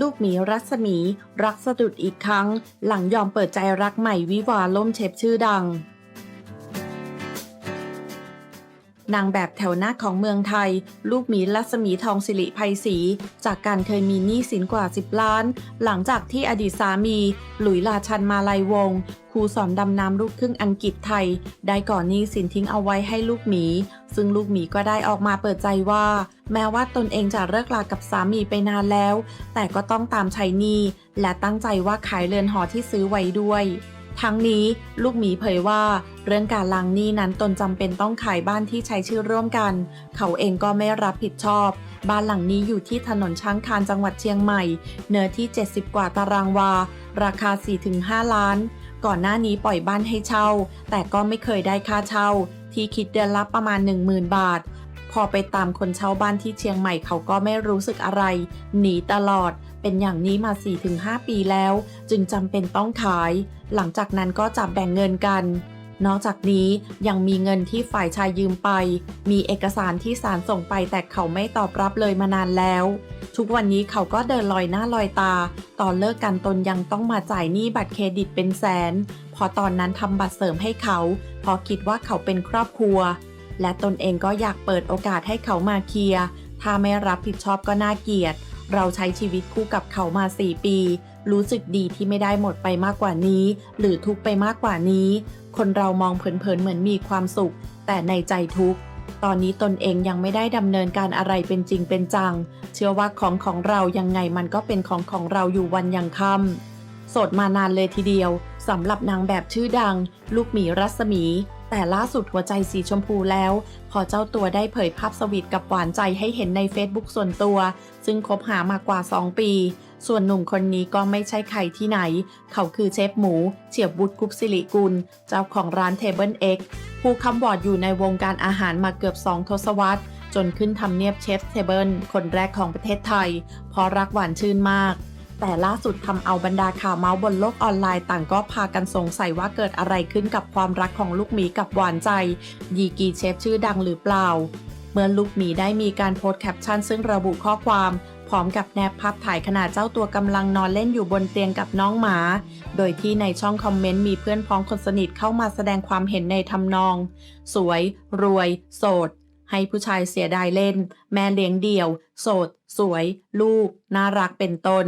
ลูกหมีรัศมี รักสะดุดอีกครั้ง หลังยอมเปิดใจรักใหม่วิวาล่มเชฟชื่อดัง นางแบบแถวหน้าของเมืองไทย ลูกหมีรัศมีทองสิริภัยศรีจากการเคยมีหนี้สินกว่า 10 ล้าน หลังจากที่อดีตสามี หลุยลาชันมาลัยวง ครูสอนดำน้ำลูกครึ่งอังกฤษไทย ได้ก่อนหนี้สินทิ้งเอาไว้ให้ลูกหมี ซึ่งลูกหมีก็ได้ออกมาเปิดใจว่า แม้ว่าตนเองจะเลิกลากับสามีไปนานแล้ว แต่ก็ต้องตามใช้หนี้และตั้งใจว่าขายเรือนหอที่ซื้อไว้ด้วยทั้งนี้ลูกหมีเผยว่า เรื่องการล้างหนี้นั้นตนจำเป็นต้องขายบ้านที่ใช้ชื่อร่วมกัน เขาเองก็ไม่รับผิดชอบ บ้านหลังนี้อยู่ที่ถนนช้างคานจังหวัดเชียงใหม่ เนื้อที่ 70 กว่าตารางวา ราคา 4-5 ล้าน ก่อนหน้านี้ปล่อยบ้านให้เช่า แต่ก็ไม่เคยได้ค่าเช่า ที่คิดเดือนละประมาณ 10,000 บาท พอไปตามคนเช่าบ้านที่เชียงใหม่เขาก็ไม่รู้สึกอะไร หนีตลอด เป็นอย่างนี้มา 4-5 ปีแล้ว จึงจำเป็นต้องขาย หลังจากนั้นก็จับแบ่งเงินกันนอกจากนี้ยังมีเงินที่ฝ่ายชายยืมไป มีเอกสารที่ศาลส่งไปแต่เขาไม่ตอบรับเลยมานานแล้ว ทุกวันนี้เขาก็เดินลอยหน้าลอยตา ตอนเลิกกันตนยังต้องมาจ่ายหนี้บัตรเครดิตเป็นแสน พอตอนนั้นทำบัตรเสริมให้เขาพราะคิดว่าเขาเป็นครอบครัว และตนเองก็อยากเปิดโอกาสให้เขามาเคลียร์ ถ้าไม่รับผิดชอบก็น่าเกลียด เราใช้ชีวิตคู่กับเขามา 4 ปี รู้สึกดีที่ไม่ได้หมดไปมากกว่านี้ หรือทุกไปมากกว่านี้ คนเรามองเผินๆเหมือนมีความสุข แต่ในใจทุกข์ ตอนนี้ตนเองยังไม่ได้ดำเนินการอะไรเป็นจริงเป็นจัง เชื่อว่าของของเรายังไงมันก็เป็นของของเราอยู่วันยังค่ำโสดมานานเลยทีเดียวสำหรับนางแบบชื่อดัง ลูกหมีรัศมี แต่ล่าสุดหัวใจสีชมพูแล้ว พอเจ้าตัวได้เผยภาพสวีทกับหวานใจให้เห็นใน Facebook ส่วนตัว ซึ่งคบหามากว่า 2 ปี ส่วนหนุ่มคนนี้ก็ไม่ใช่ใครที่ไหน เขาคือเชฟหมู เฉียบบุตรคุปสิริกุล เจ้าของร้าน Table X ผู้คำวอดอยู่ในวงการอาหารมาเกือบ2ทศวรรษ จนขึ้นทำเนียบเชฟเทเบิลคนแรกของประเทศไทย เพราะรักหวานชื่นมาก แต่ล่าสุดทำเอาบรรดาข่าวเมาส์บนโลกออนไลน์ต่างก็พากันสงสัยว่าเกิดอะไรขึ้นกับความรักของลูกหมีกับหวานใจดีกีเชฟชื่อดังหรือเปล่า เมื่อลูกหมีได้มีการโพสต์แคปชั่นซึ่งระบุข้อความ พร้อมกับแนบภาพถ่ายขณะเจ้าตัวกำลังนอนเล่นอยู่บนเตียงกับน้องหมา โดยที่ในช่องคอมเมนต์มีเพื่อนพ้องคนสนิทเข้ามาแสดงความเห็นในทำนอง สวย รวย โสด ให้ผู้ชายเสียดายเล่น แม่เลี้ยงเดี่ยว โสด สวย ลูก น่ารักเป็นต้น